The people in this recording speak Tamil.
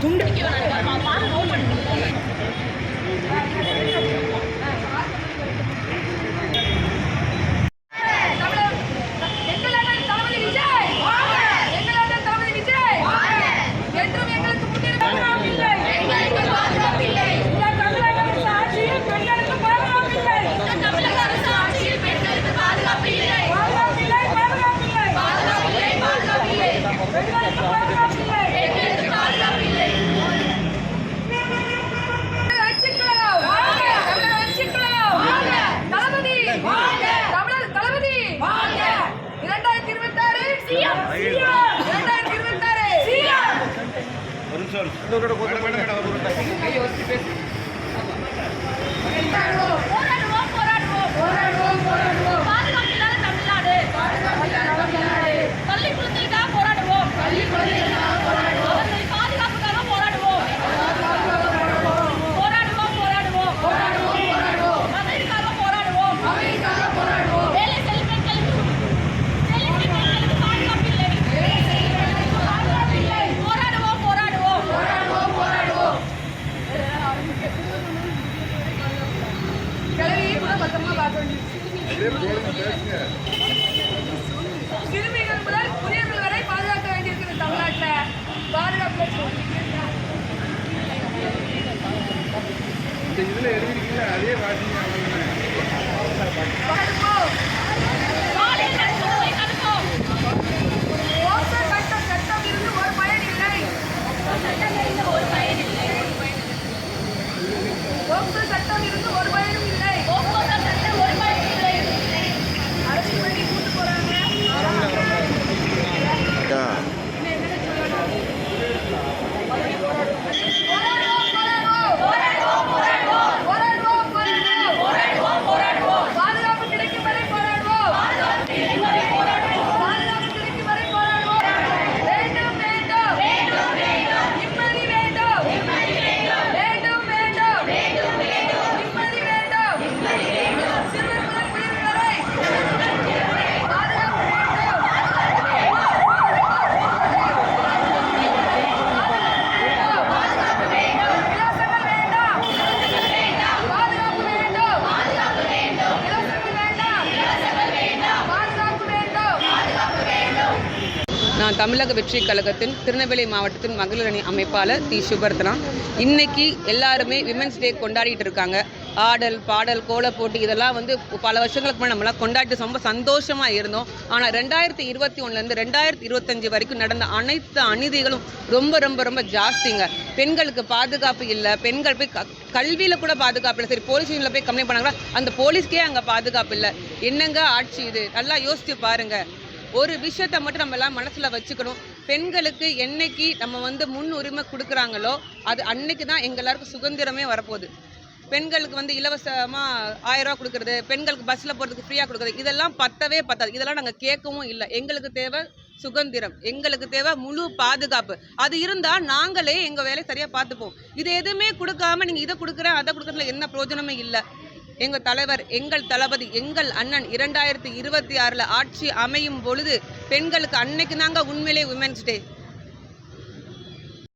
துண்டு எங்களது தளபதி விஜய் எங்களது தளபதி விஜய் என்றும் எங்களுக்கு முன்னிருப்பாக இல்லை எங்களுக்கு பாதுகாப்பில்லை இந்த தமிழக அரசு ஆட்சியில் பெண்களுக்கு பாதுகாப்பில்லை தமிழக அரசு ஆட்சியில் பெண்களுக்கு பாதுகாப்பு இல்லை பாதுகாப்பில்லை பாதுகாப்பில்லை பாதுகாப்பில்லை பாதுகாப்பில்லை பெண்களுக்கு பாதுகாப்பில்லை பெண்களுக்கு பாதுகாப்பு இல்லை வெற்றிக்கழகம் தமிழக வெற்றிக்கழகம் தளபதி தமிழர் தளபதி இரண்டாயிரத்தி இருபத்தி ஆறு சிறுமிகள் முதல் முதியவர்கள் வரை பாதுகாக்க வேண்டியிருக்கிறது தமிழ்நாட்டில். பாதுகாப்பு இந்த இதுல எழுதிருக்கீங்களா அதே வாசிங்க நான் தமிழக வெற்றி கழகத்தின் திருநெல்வேலி மாவட்டத்தின் மகளிர் அணி அமைப்பாளர் தி. சுபர்த்தனா இன்னைக்கு எல்லாருமே விமென்ஸ் டே கொண்டாடிட்டு இருக்காங்க. ஆடல் பாடல் கோல போட்டி இதெல்லாம் வந்து பல வருஷங்களுக்கு முன்னாடி நம்மளாம் கொண்டாடிட்டு ரொம்ப சந்தோஷமாக இருந்தோம். ஆனால் ரெண்டாயிரத்தி இருபத்தி ஒன்றுலேருந்து ரெண்டாயிரத்தி இருபத்தஞ்சு வரைக்கும் நடந்த அனைத்து அநீதிகளும் ரொம்ப ரொம்ப ரொம்ப ஜாஸ்திங்க. பெண்களுக்கு பாதுகாப்பு இல்லை. பெண்கள் போய் க கல்வியில் கூட பாதுகாப்பு இல்லை. சரி போலீஸ் ஸ்டேஷனில் போய் கம்ப்ளைண்ட் பண்ணாங்களா? அந்த போலீஸ்க்கே அங்கே பாதுகாப்பு இல்லை. என்னங்க ஆட்சி இது? நல்லா யோசிச்சு பாருங்க. ஒரு விஷயத்தை மட்டும் நம்ம எல்லாம் மனசில் வச்சுக்கணும். பெண்களுக்கு என்னைக்கு நம்ம வந்து முன் உரிமை கொடுக்குறாங்களோ அது அன்னைக்கு தான் எங்கள் எல்லாருக்கும் சுதந்திரமே வரப்போகுது. பெண்களுக்கு வந்து இலவசமாக ஆயிரம் ரூபா கொடுக்குறது பெண்களுக்கு பஸ்ஸில் போகிறதுக்கு ஃப்ரீயாக கொடுக்குறது இதெல்லாம் பத்தவே பத்தாது. இதெல்லாம் நாங்கள் கேட்கவும் இல்லை. எங்களுக்கு தேவை சுதந்திரம். எங்களுக்கு தேவை முழு பாதுகாப்பு. அது இருந்தால் நாங்களே எங்கள் வேலையை சரியாக பார்த்துப்போம். இது எதுவுமே கொடுக்காம நீங்கள் இதை கொடுக்குறேன் அதை கொடுக்குறதுல என்ன பிரயோஜனமே இல்லை. எங்கள் தலைவர் எங்கள் தளபதி எங்கள் அண்ணன் இரண்டாயிரத்தி இருபத்தி ஆறில் ஆட்சி அமையும் பொழுது பெண்களுக்கு அன்னைக்கு தாங்க உண்மையிலே உமன்ஸ் டே